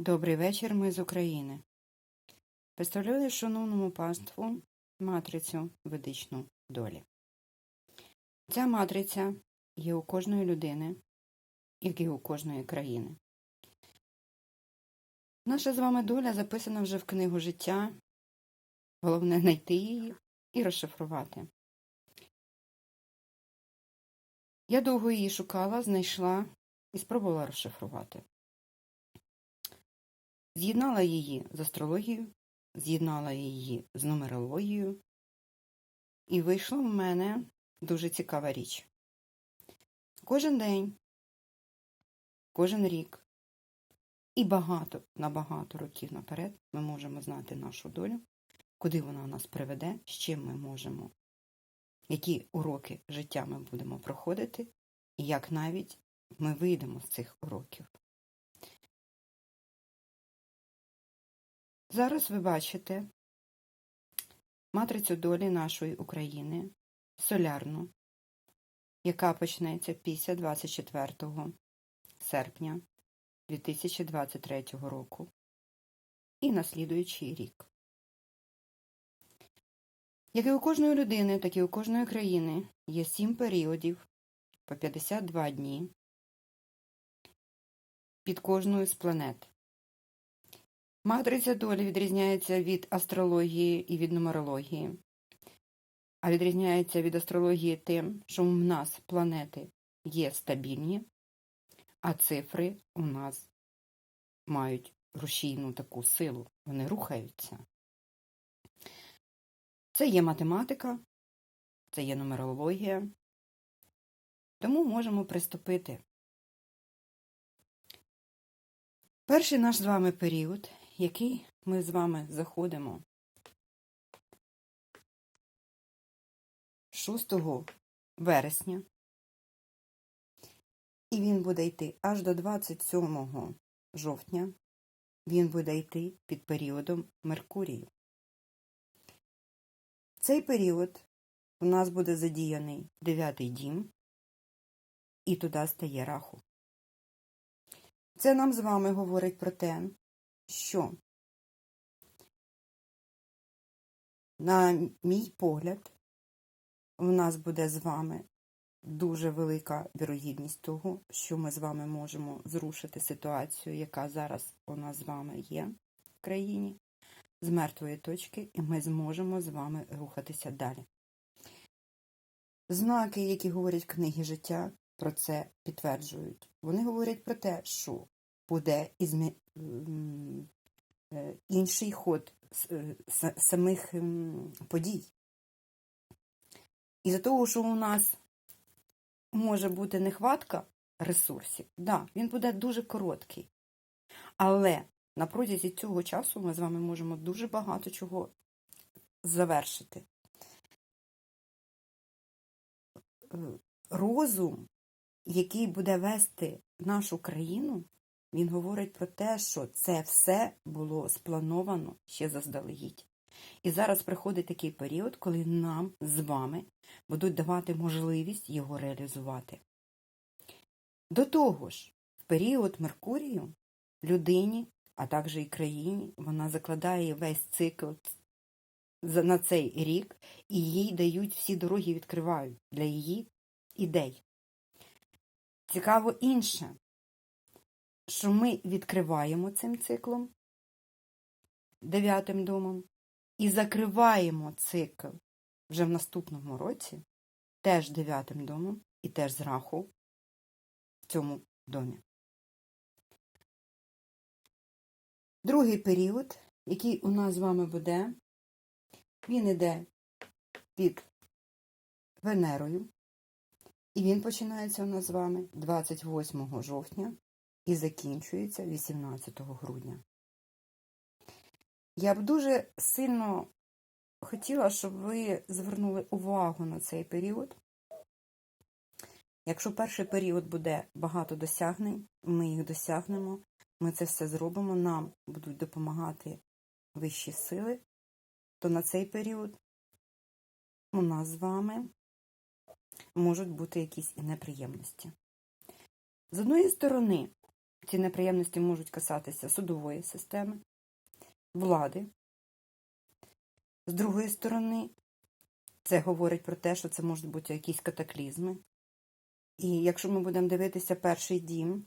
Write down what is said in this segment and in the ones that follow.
Добрий вечір, ми з України. Представляю шановному панству матрицю ведичну долі. Ця матриця є у кожної людини, як і у кожної країни. Наша з вами доля записана вже в книгу життя. Головне знайти її і розшифрувати. Я довго її шукала, знайшла і спробувала розшифрувати. З'єднала її з астрологією, з'єднала її з нумерологією, і вийшла в мене дуже цікава річ. Кожен день, кожен рік і багато на багато років наперед ми можемо знати нашу долю, куди вона нас приведе, з чим ми можемо, які уроки життя ми будемо проходити, і як навіть ми вийдемо з цих уроків. Зараз ви бачите матрицю долі нашої України солярну, яка почнеться після 24 серпня 2023 року і наслідуючий рік. Як і у кожної людини, так і у кожної країни є сім періодів по 52 дні під кожною з планет. Матриця долі відрізняється від астрології і від нумерології, а відрізняється від астрології тим, що в нас планети є стабільні, а цифри у нас мають рушійну таку силу, вони рухаються. Це є математика, це є нумерологія, тому можемо приступити. Перший наш з вами період який ми з вами заходимо 6 вересня, і він буде йти аж до 27 жовтня, він буде йти під періодом Меркурію. Цей період у нас буде задіяний дев'ятий дім, і туди стає раху. Це нам з вами говорить про те, що, на мій погляд, у нас буде з вами дуже велика вірогідність того, що ми з вами можемо зрушити ситуацію, яка зараз у нас з вами є в країні, з мертвої точки, і ми зможемо з вами рухатися далі. Знаки, які говорять в книгі життя, про це підтверджують. Вони говорять про те, що буде ізмі... Е, інший ход е, самих подій. І за того, що у нас може бути нехватка ресурсів, да, він буде дуже короткий. Але на протязі цього часу ми з вами можемо дуже багато чого завершити. Е, розум, який буде вести нашу країну, він говорить про те, що це все було сплановано ще заздалегідь. І зараз приходить такий період, коли нам з вами будуть давати можливість його реалізувати. До того ж, в період Меркурію людині, а також і країні, вона закладає весь цикл на цей рік, і їй дають всі дороги відкривають для її ідей. Цікаво інше, що ми відкриваємо цим циклом, дев'ятим домом, і закриваємо цикл вже в наступному році, теж дев'ятим домом і теж з раху в цьому домі. Другий період, який у нас з вами буде, він іде під Венерою, і він починається у нас з вами 28 жовтня і закінчується 18 грудня. Я б дуже сильно хотіла, щоб ви звернули увагу на цей період. Якщо перший період буде багато досягнень, ми їх досягнемо, ми це все зробимо, нам будуть допомагати вищі сили, то на цей період у нас з вами можуть бути якісь і неприємності. З одної сторони, ці неприємності можуть касатися судової системи, влади. З другої сторони, це говорить про те, що це можуть бути якісь катаклізми. І якщо ми будемо дивитися перший дім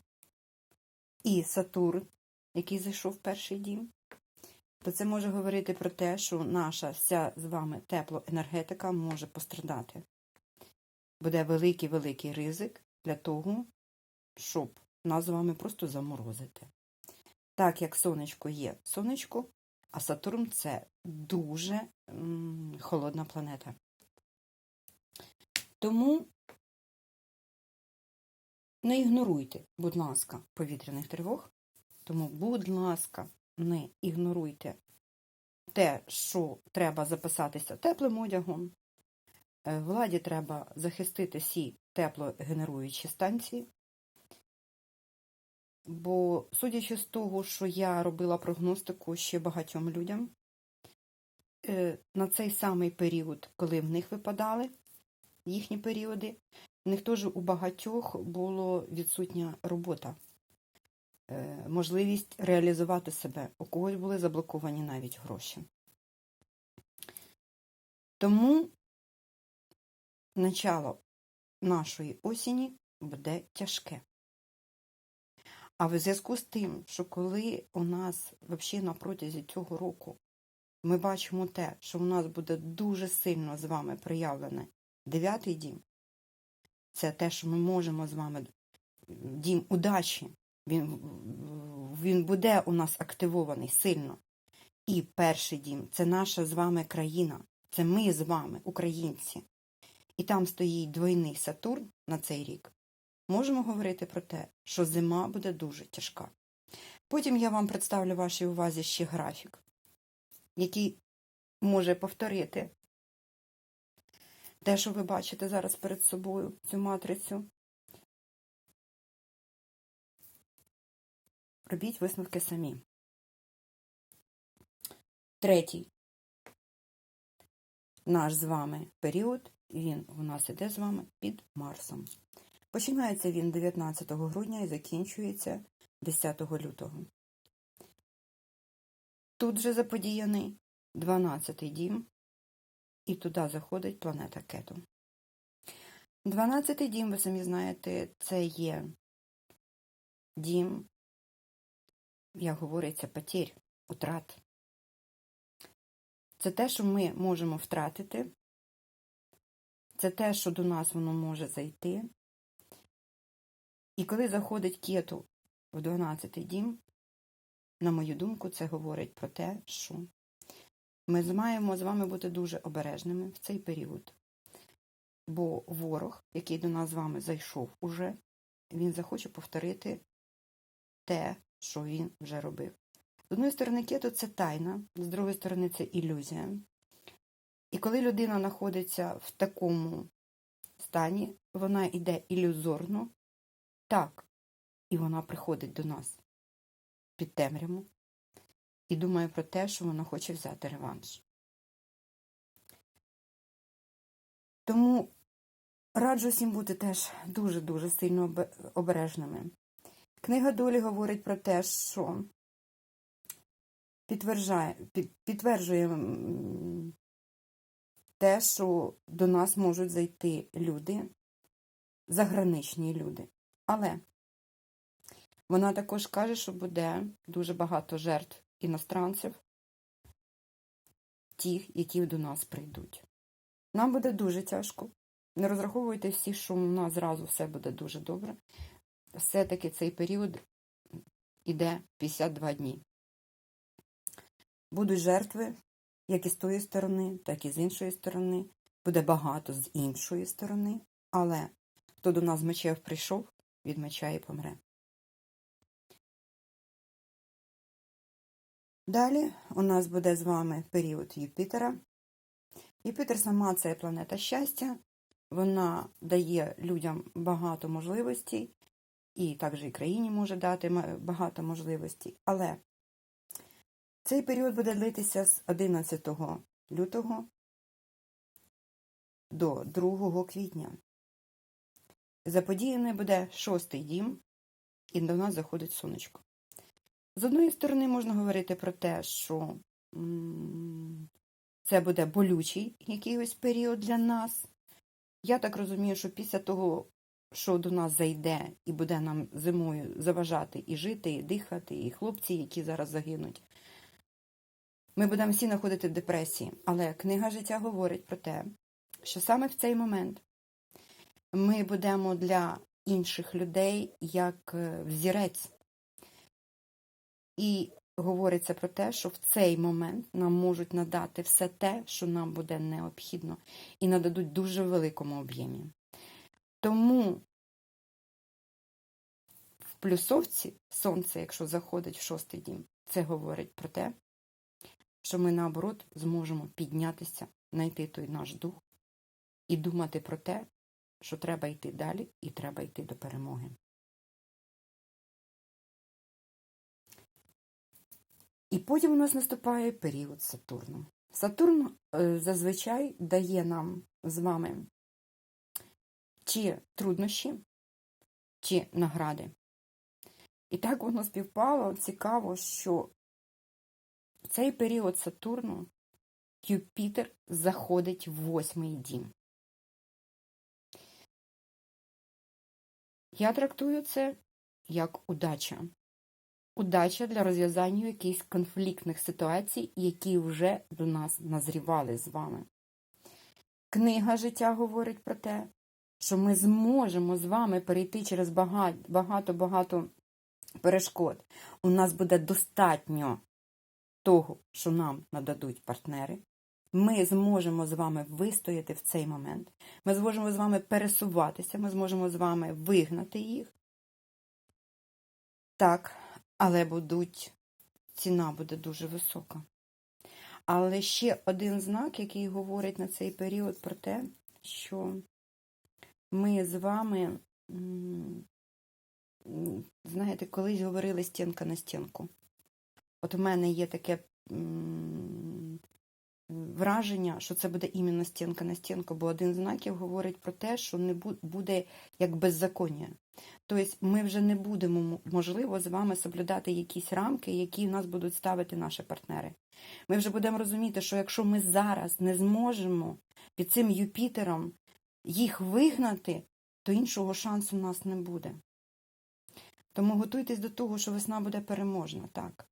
і Сатурн, який зайшов в перший дім, то це може говорити про те, що наша вся з вами теплоенергетика може пострадати. Буде великий-великий ризик для того, щоб нас з вами просто заморозити. Так як сонечко є сонечко, а Сатурн це дуже холодна планета. Тому не ігноруйте, будь ласка, повітряних тривог. Тому, будь ласка, не ігноруйте те, що треба записатися теплим одягом. Е, Владі треба захистити всі теплогенеруючі станції. Бо, судячи з того, що я робила прогностику ще багатьом людям, е, на цей самий період, коли в них випадали їхні періоди, в них теж у багатьох було відсутня робота, е, можливість реалізувати себе. У когось були заблоковані навіть гроші. Тому начало нашої осені буде тяжке. А в зв'язку з тим, що коли у нас взагалі на протязі цього року ми бачимо те, що у нас буде дуже сильно з вами проявлене дев'ятий дім, це те, що ми можемо з вами дім удачі, він, він буде у нас активований сильно. І перший дім це наша з вами країна, це ми з вами, українці. І там стоїть двойний Сатурн на цей рік можемо говорити про те, що зима буде дуже тяжка. Потім я вам представлю вашій увазі ще графік, який може повторити те, що ви бачите зараз перед собою, цю матрицю. Робіть висновки самі. Третій наш з вами період, він у нас іде з вами під Марсом. Починається він 19 грудня і закінчується 10 лютого. Тут же заподіяний 12-й дім, і туди заходить планета Кету. 12-й дім, ви самі знаєте, це є дім, як говориться, потерь, утрат. Це те, що ми можемо втратити, це те, що до нас воно може зайти. І коли заходить кету в 12-й дім, на мою думку, це говорить про те, що ми маємо з вами бути дуже обережними в цей період. Бо ворог, який до нас з вами зайшов уже, він захоче повторити те, що він вже робив. З одної сторони, кету це тайна, з другої сторони, це ілюзія. І коли людина знаходиться в такому стані, вона йде ілюзорно, так, і вона приходить до нас під темряву і думає про те, що вона хоче взяти реванш. Тому раджу всім бути теж дуже-дуже сильно обережними. Книга долі говорить про те, що підтверджує, підтверджує те, що до нас можуть зайти люди, заграничні люди. Але вона також каже, що буде дуже багато жертв іностранців, тих, які до нас прийдуть. Нам буде дуже тяжко. Не розраховуйте всі, що у нас зразу все буде дуже добре. Все-таки цей період іде 52 дні. Будуть жертви, як і з тої сторони, так і з іншої сторони. Буде багато з іншої сторони. Але хто до нас з мечев прийшов, від меча і помре. Далі у нас буде з вами період Юпітера. Юпітер сама це планета щастя, вона дає людям багато можливостей, і також і країні може дати багато можливостей. Але цей період буде длитися з 11 лютого до 2 квітня. Заподіяний буде шостий дім, і до нас заходить сонечко. З одної сторони, можна говорити про те, що це буде болючий якийсь період для нас. Я так розумію, що після того, що до нас зайде і буде нам зимою заважати і жити, і дихати, і хлопці, які зараз загинуть, ми будемо всі знаходити в депресії. Але книга життя говорить про те, що саме в цей момент ми будемо для інших людей як е, взірець. І говориться про те, що в цей момент нам можуть надати все те, що нам буде необхідно, і нададуть дуже великому об'ємі. Тому в плюсовці сонце, якщо заходить в шостий дім, це говорить про те, що ми наоборот зможемо піднятися, знайти той наш дух і думати про те, що треба йти далі і треба йти до перемоги. І потім у нас наступає період Сатурну. Сатурн е, зазвичай дає нам з вами чи труднощі, чи награди. І так воно співпало цікаво, що в цей період Сатурну Юпітер заходить в восьмий дім. Я трактую це як удача. Удача для розв'язання якихось конфліктних ситуацій, які вже до нас назрівали з вами. Книга життя говорить про те, що ми зможемо з вами перейти через багато-багато перешкод. У нас буде достатньо того, що нам нададуть партнери. Ми зможемо з вами вистояти в цей момент. Ми зможемо з вами пересуватися, ми зможемо з вами вигнати їх. Так, але будуть, ціна буде дуже висока. Але ще один знак, який говорить на цей період про те, що ми з вами, знаєте, колись говорили стінка на стінку. От у мене є таке враження, що це буде іменно стінка на стінку, бо один з знаків говорить про те, що не буде як беззаконня. Тобто ми вже не будемо, можливо, з вами соблюдати якісь рамки, які в нас будуть ставити наші партнери. Ми вже будемо розуміти, що якщо ми зараз не зможемо під цим Юпітером їх вигнати, то іншого шансу у нас не буде. Тому готуйтесь до того, що весна буде переможна, так.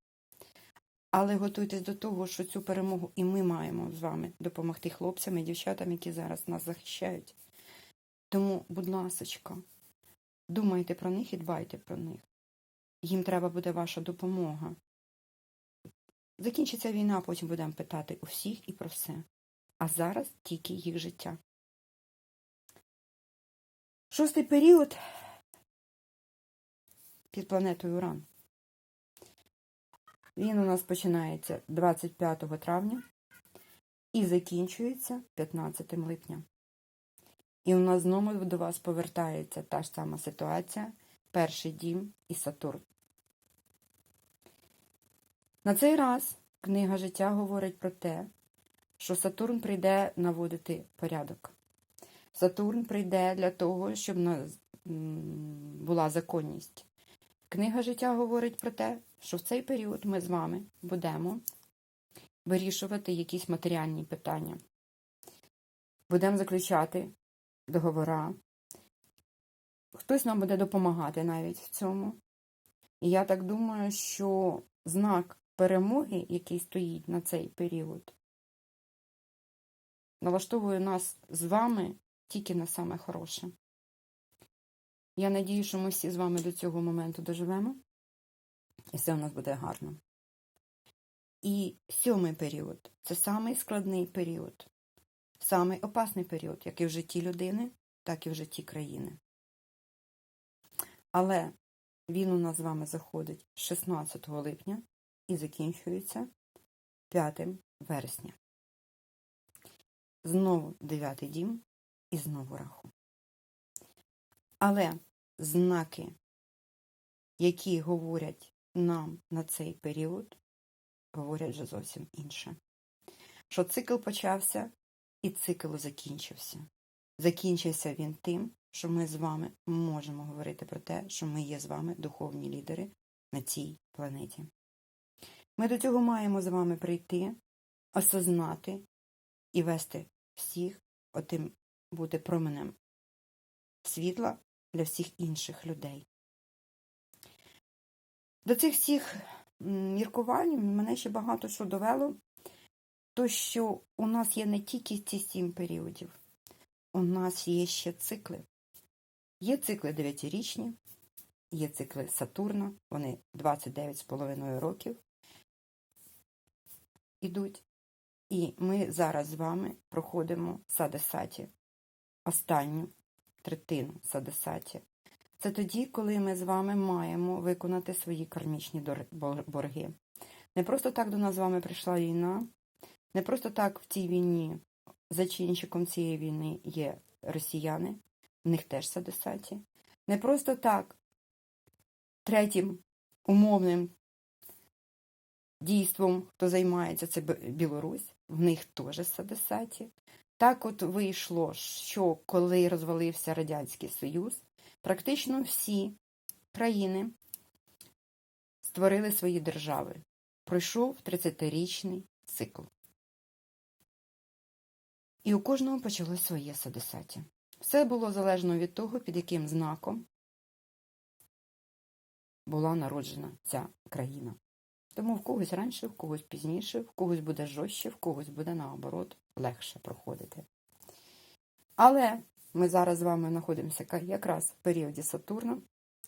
Але готуйтесь до того, що цю перемогу і ми маємо з вами допомогти хлопцям і дівчатам, які зараз нас захищають. Тому, будь ласочка, думайте про них і дбайте про них. Їм треба буде ваша допомога. Закінчиться війна, потім будемо питати у всіх і про все. А зараз тільки їх життя. Шостий період під планетою Уран. Він у нас починається 25 травня і закінчується 15 липня. І у нас знову до вас повертається та ж сама ситуація, перший дім і Сатурн. На цей раз книга життя говорить про те, що Сатурн прийде наводити порядок. Сатурн прийде для того, щоб була законність. Книга життя говорить про те, що в цей період ми з вами будемо вирішувати якісь матеріальні питання. Будемо заключати договора. Хтось нам буде допомагати навіть в цьому. І я так думаю, що знак перемоги, який стоїть на цей період, налаштовує нас з вами тільки на саме хороше. Я надію, що ми всі з вами до цього моменту доживемо, і все у нас буде гарно. І сьомий період це самий складний період, самий опасний період, як і в житті людини, так і в житті країни. Але він у нас з вами заходить 16 липня і закінчується 5 вересня. Знову дев'ятий дім і знову раху. Але знаки, які говорять нам на цей період, говорять вже зовсім інше. Що цикл почався і цикл закінчився. Закінчився він тим, що ми з вами можемо говорити про те, що ми є з вами духовні лідери на цій планеті. Ми до цього маємо з вами прийти, осознати і вести всіх, отим бути променем світла для всіх інших людей. До цих всіх міркувань мене ще багато що довело, то що у нас є не тільки ці сім періодів, у нас є ще цикли. Є цикли дев'ятирічні, є цикли Сатурна, вони 29,5 років ідуть. І ми зараз з вами проходимо садесаті, останню третину садесаті. Це тоді, коли ми з вами маємо виконати свої кармічні борги. Не просто так до нас з вами прийшла війна, не просто так в цій війні, зачинщиком цієї війни є росіяни, в них теж садесаті. Не просто так третім умовним дійством, хто займається, це Білорусь, в них теж садесаті. Так от вийшло, що коли розвалився Радянський Союз, практично всі країни створили свої держави. Пройшов 30-річний цикл. І у кожного почалось своє садесаті. Все було залежно від того, під яким знаком була народжена ця країна. Тому в когось раніше, в когось пізніше, в когось буде жорстче, в когось буде наоборот легше проходити. Але ми зараз з вами знаходимося якраз в періоді Сатурна,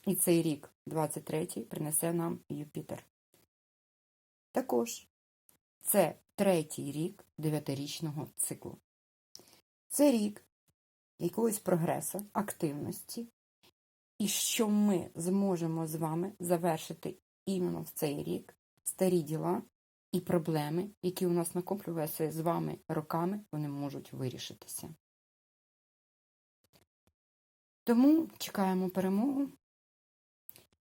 і цей рік, 23-й, принесе нам Юпітер. Також це третій рік дев'ятирічного циклу. Це рік якогось прогресу, активності, і що ми зможемо з вами завершити іменно в цей рік старі діла і проблеми, які у нас накоплювалися з вами роками, вони можуть вирішитися. Тому чекаємо перемогу,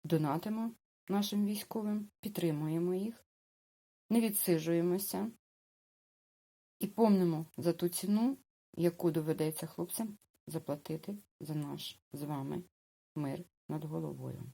донатимо нашим військовим, підтримуємо їх, не відсиджуємося і помнимо за ту ціну, яку доведеться хлопцям заплатити за наш з вами мир над головою.